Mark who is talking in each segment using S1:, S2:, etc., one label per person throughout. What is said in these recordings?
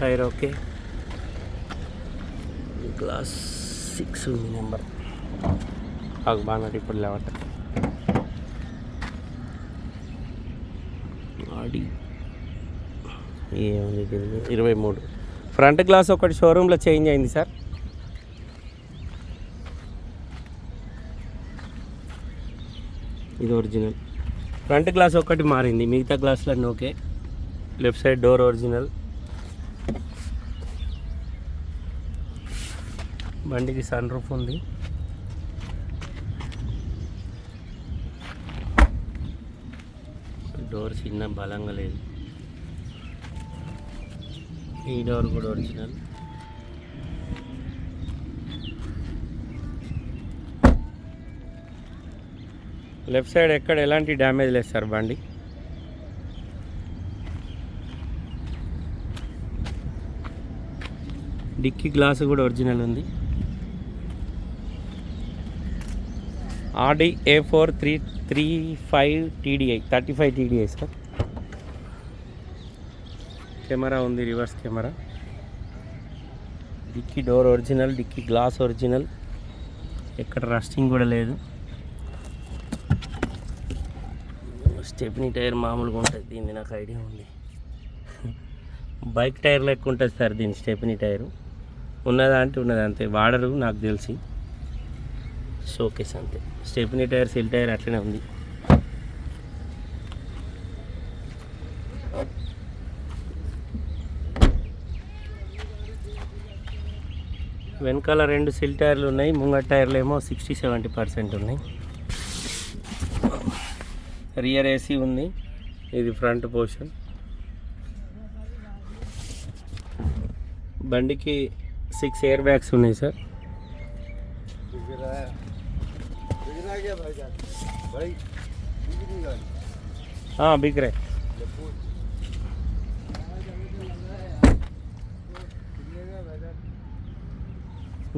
S1: Tyre okay glass six ఉంది number నాకు బాగా ఇప్పుడు లేవట ఆడి ఏముంది? ఇరవై మూడు ఫ్రంట్ గ్లాస్ ఒకటి షోరూంలో చేంజ్ అయింది సార్ ఇది ఒరిజినల్ ఫ్రంట్ గ్లాస్ ఒకటి మారింది. మిగతా గ్లాసులన్నీ okay. Left side door original బండికి సన్ రూఫ్ ఉంది. డోర్ చిన్న బలంగా లేదు. ఈ డోర్ కూడా ఒరిజినల్. లెఫ్ట్ సైడ్ ఎక్కడ ఎలాంటి డ్యామేజ్ లేదు సార్ బండి. డిక్కీ గ్లాస్ కూడా ఒరిజినల్ ఉంది. Audi A four three three five TDI thirty five TDI sir. Camera ఉంది reverse camera. Dickey door original dickey glass original. ఎక్కడ రస్టింగ్ కూడా లేదు. స్టెప్నీ టైర్ మామూలుగా ఉంటుంది దీన్ని నాకు ఐడియా ఉంది. బైక్ టైర్ లెక్క ఉంటుంది సార్ దీని స్టెప్నీ టైరు. ఉన్నదా అంటే ఉన్నది అంతే వాడరు నాకు తెలిసి. షోకేస్ అంతే. స్టెప్నీ టైర్ సిల్ టైర్ అట్లనే ఉంది. వెనకాల రెండు సిల్ టైర్లు ఉన్నాయి. ముంగట టైర్లు ఏమో సిక్స్టీ సెవెంటీ పర్సెంట్ ఉన్నాయి. రియర్ ఏసీ ఉంది. ఇది ఫ్రంట్ పోర్షన్. బండికి సిక్స్ ఎయిర్ బ్యాగ్స్ ఉన్నాయి సార్. बिक रहे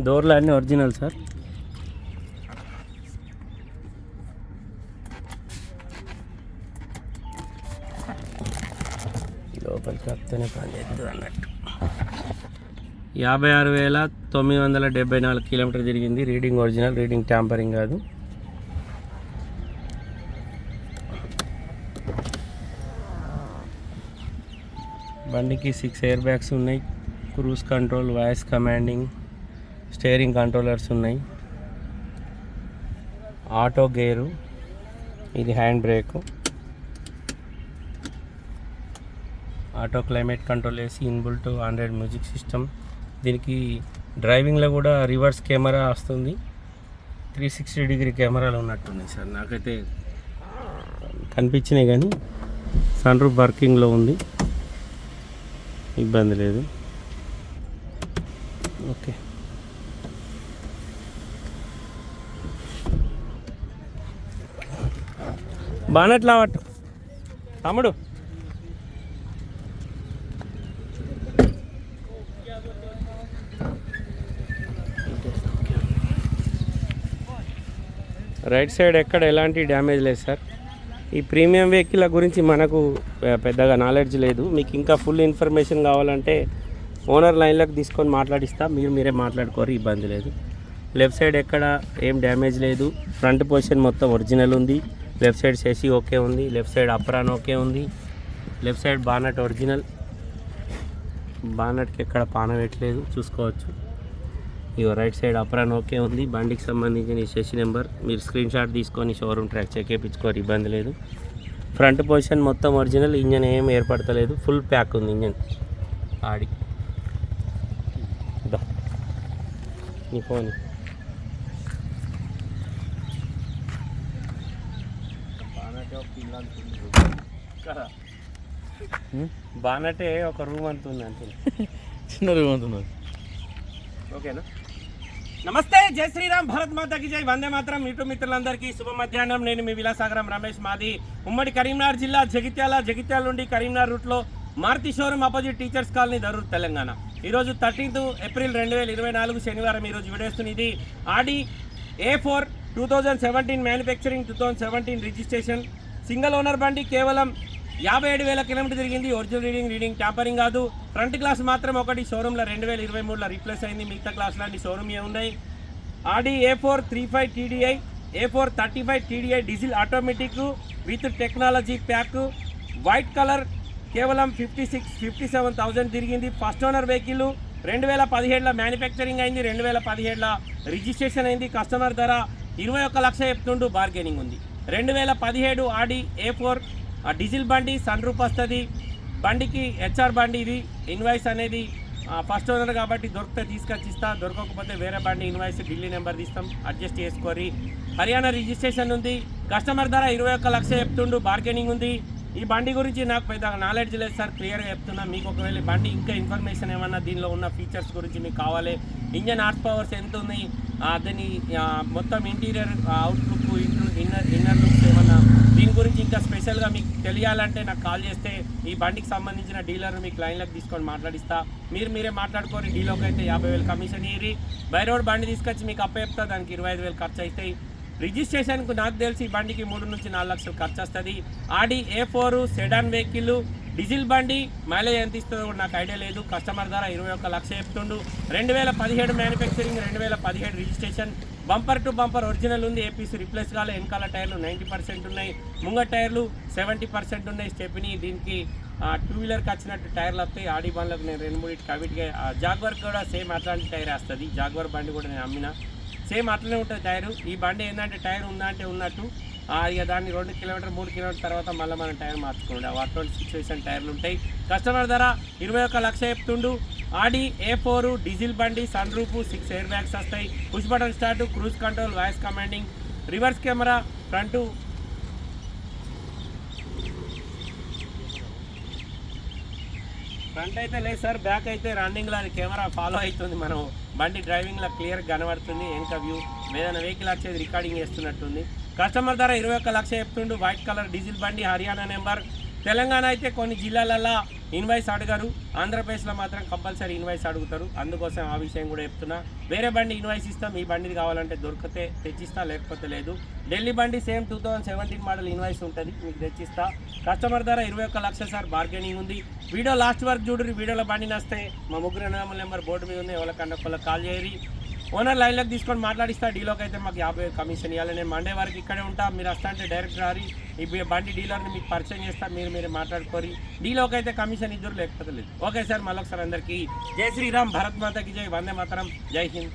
S1: డోర్లు అన్నీ ఒరిజినల్ సార్ లోపలికి వస్తేనే పని చేస్తుంది అన్నట్టు యాభై ఆరు వేల తొమ్మిది వందల డెబ్బై నాలుగు కిలోమీటర్ తిరిగింది రీడింగ్ ఒరిజినల్ రీడింగ్ ట్యాంపరింగ్ కాదు బండికి సిక్స్ ఎయిర్ బ్యాగ్స్ ఉన్నాయి. Cruise control voice commanding steering controllers ఉన్నాయి. ఆటో గేరు ఇది hand brake auto climate control వేసి ఇన్బుల్ట్ ఆండ్రాయిడ్ మ్యూజిక్ సిస్టమ్ దీనికి డ్రైవింగ్లో కూడా రివర్స్ కెమెరా వస్తుంది. త్రీ సిక్స్టీ డిగ్రీ కెమెరాలు ఉన్నట్టున్నాయి సార్. నాకైతే కనిపించినాయి కానీ సన్ రూఫ్ వర్కింగ్లో ఉంది. ఇబ్బంది లేదు. ఓకే. బానట్లా పట్టు తమ్ముడు. రైట్ సైడ్ ఎక్కడ ఎలాంటి డ్యామేజ్ లేదు సార్. ఈ ప్రీమియం వెహికల్ గురించి మనకు పెద్దగా నాలెడ్జ్ లేదు. మీకు ఇంకా ఫుల్ ఇన్ఫర్మేషన్ కావాలంటే ఓనర్ లైన్లోకి తీసుకొని మాట్లాడిస్తా. మీరు మీరే మాట్లాడుకోరు ఇబ్బంది లేదు. లెఫ్ట్ సైడ్ ఎక్కడ ఏం డ్యామేజ్ లేదు. ఫ్రంట్ పొజిషన్ మొత్తం ఒరిజినల్ ఉంది. లెఫ్ట్ సైడ్ శశి ఓకే ఉంది. లెఫ్ట్ సైడ్ అప్రాన్ ఓకే ఉంది. లెఫ్ట్ సైడ్ బానట్ ఒరిజినల్ బానట్కి ఎక్కడ పాన పెట్టలేదు చూసుకోవచ్చు. ఇగో రైట్ సైడ్ అప్రాన్ ఓకే ఉంది. బండికి సంబంధించిన ఈ శశి నెంబర్ మీరు స్క్రీన్ షాట్ తీసుకొని షోరూమ్ ట్రాక్ చెక్ చేయించుకోరు ఇబ్బంది లేదు. ఫ్రంట్ పొజిషన్ మొత్తం ఒరిజినల్ ఇంజన్ ఏం ఏర్పడతలేదు. ఫుల్ ప్యాక్ ఉంది ఇంజన్. ఆడి. దా. నీ ఫోన్. బానటే ఒక రూమ్ అంత ఉంది అంతే.
S2: చిన్న రూమ్ అంటున్నారు
S1: ఓకేనా? నమస్తే జై శ్రీరామ్ భారత్ మాతకి జై. వందే మాత్రం ఇటు మిత్రులందరికీ శుభ మధ్యాహ్నం. నేను మీ విలాసాగరం రమేష్ మాది. ఉమ్మడి కరీంనగర్ జిల్లా జగిత్యాల జగిత్యాల నుండి కరీంనగర్ రూట్లో Maruti showroom opposite teachers colony Darur Telangana. ఈరోజు థర్టీన్త్ ఏప్రిల్ రెండు వేల ఇరవై నాలుగు శనివారం ఈరోజు విడేస్తుంది ఇది Audi A four two thousand seventeen manufacturing two thousand seventeen registration single owner బండి కేవలం యాభై ఏడు వేల కిలోమీటర్ తిరిగింది. ఒరిజినల్ రీడింగ్ రీడింగ్ ట్యాంపరింగ్ కాదు. ఫ్రంట్ గ్లాస్ మాత్రం ఒకటి షోరూంలో రెండు వేల ఇరవై మూడులో రీప్లేస్ అయింది. మిగతా గ్లాస్ లాంటి షోరూమ్ ఉన్నాయి. Audi A four three five TDI A four thirty five TDI diesel automatic with technology pack white colour కేవలం fifty six fifty seven thousand తిరిగింది. ఫస్ట్ ఓనర్ వెహికల్ రెండు వేల పదిహేడులో మ్యానుఫ్యాక్చరింగ్ అయింది. రెండు వేల పదిహేడులో రిజిస్ట్రేషన్ అయింది. కస్టమర్ ధర ఇరవై ఒక్క లక్ష చెప్తుండు. బార్గెనింగ్ ఉంది. రెండు వేల పదిహేడు ఆడి ఏ ఫోర్ ఆ డీజిల్ బండి సన్ రూప్ వస్తుంది. బండికి హెచ్ఆర్ బండి ఇది. ఇన్వాయిస్ అనేది ఫస్ట్ ఓనర్ కాబట్టి దొరికితే తీసుకొచ్చి ఇస్తా. దొరకకపోతే వేరే బండి ఇన్వాయిస్ ఢిల్లీ నెంబర్ తీస్తాం. అడ్జస్ట్ చేసుకొని హర్యానా రిజిస్ట్రేషన్ ఉంది. కస్టమర్ ధర ఇరవై ఒక్క లక్ష చెప్తుండు. బార్గెనింగ్ ఉంది. ఈ బండి గురించి నాకు పెద్ద నాలెడ్జ్ లేదు సార్. క్లియర్గా చెప్తున్నా. మీకు ఒకవేళ బండి ఇంకా ఇన్ఫర్మేషన్ ఏమన్నా దీనిలో ఉన్న ఫీచర్స్ గురించి మీకు కావాలి. ఇంజన్ హార్స్ పవర్స్ ఎంత ఉన్నాయి ఆ, దాని మొత్తం interior outlook inner inner look దీని గురించి ఇంకా స్పెషల్గా మీకు తెలియాలంటే నాకు కాల్ చేస్తే ఈ బండికి సంబంధించిన డీలర్ మీకు లైన్లోకి తీసుకొని మాట్లాడిస్తా. మీరు మీరే మాట్లాడుకొని డీలోకి అయితే యాభై వేలు కమిషన్ ఇయ్యి బై రోడ్ బండి తీసుకొచ్చి మీకు అప్ప చెప్తా దానికి ఇరవై ఐదు వేలు ఖర్చు అవుతాయి రిజిస్ట్రేషన్కు నాకు తెలిసి ఈ బండికి మూడు నుంచి నాలుగు లక్షలు ఖర్చు వస్తుంది Audi A four sedan vehicle diesel బండి మైలేజ్ ఎంత ఇస్తుందో కూడా నాకు ఐడియా లేదు. కస్టమర్ ధర ఇరవై ఒక్క లక్ష చెప్తుండు. రెండు వేల పదిహేడు మ్యానుఫ్యాక్చరింగ్ రెండు వేల పదిహేడు registration bumper to bumper original ఉంది. ఏపీసీ రిప్లేస్ కాలే. వెనకాల టైర్లు నైంటీ పర్సెంట్ ఉన్నాయి. ముంగ టైర్లు సెవెంటీ పర్సెంట్ ఉన్నాయి. స్టెప్ని దీనికి టూ వీలర్కి వచ్చినట్టు టైర్లు వస్తాయి. ఆడి బండ్లకు నేను రెండు మూడు కవిట్గా జాగ్వర్ కూడా సేమ్ అట్లాంటి టైర్ వస్తుంది. జాగ్వర్ బండి కూడా నేను అమ్మిన. సేమ్ అట్లనే ఉంటుంది టైరు. ఈ బండి ఏంటంటే టైర్ ఉందా అంటే ఉన్నట్టు. ఇక దాన్ని రెండు కిలోమీటర్ మూడు కిలోమీటర్ తర్వాత మళ్ళీ మనం టైర్ మార్చుకోండి అటువంటి సిచ్యువేషన్ టైర్లు ఉంటాయి. కస్టమర్ ధర ఇరవై ఒక్క లక్ష చెప్తుండు. ఆడి ఏ ఫోర్ డీజిల్ బండి sun roof six air bags వస్తాయి. Push button start cruise control voice commanding reverse camera front front అయితే లేదు సార్ బ్యాక్ అయితే రన్నింగ్లో అది కెమెరా ఫాలో అవుతుంది మనం. బండి డ్రైవింగ్లో క్లియర్ కనబడుతుంది వెనక వ్యూ ఏదైనా వెహికల్ వచ్చేది రికార్డింగ్ చేస్తున్నట్టుంది. కస్టమర్ ధర ఇరవై ఒక్క లక్ష చెప్తుండు వైట్ కలర్ డీజిల్ బండి హర్యానా నెంబర్ తెలంగాణ అయితే కొన్ని జిల్లాలలో ఇన్వాయిస్ అడగరు. ఆంధ్రప్రదేశ్లో మాత్రం కంపల్సరీ ఇన్వాయిస్ అడుగుతారు. అందుకోసం ఆ విషయం కూడా చెప్తున్నా. వేరే బండి ఇన్వాయిస్ ఇస్తాం. ఈ బండిది కావాలంటే దొరికితే తెచ్చిస్తా లేకపోతే లేదు. ఢిల్లీ బండి same two thousand seventeen model invoice ఉంటుంది. మీకు తెచ్చిస్తా. కస్టమర్ ధర ఇరవై ఒక్క లక్షల సార్. బార్గెనింగ్ ఉంది. వీడియో లాస్ట్ వరకు చూడరు వీడియోలో బండి నస్తే మా ముగ్గురు ఎనిమిది నెంబర్ బోర్డు మీద ఉంది. ఎవరికన్నా ఒకళ్ళకి కాల్ చేయరు ఓనర్ లైన్లోకి తీసుకొని మాట్లాడిస్తా డీలోకి అయితే మాకు యాభై కమిషన్ ఇవ్వాలి నేను మండే వరకు ఇక్కడే ఉంటా మీరు వస్తా అంటే డైరెక్ట్ రారి. ఈ బండి డీలర్ని మీకు పరిచయం చేస్తా మీరు మీరు మాట్లాడుకోరి. డీలోకి అయితే కమిషన్ ఇద్దరు లేకపోతే లేదు. ఓకే సార్ మళ్ళీ ఒకసారి అందరికీ. జై శ్రీరామ్ భరత్ మాతకి జై వందే మాతరం. జై హింద్.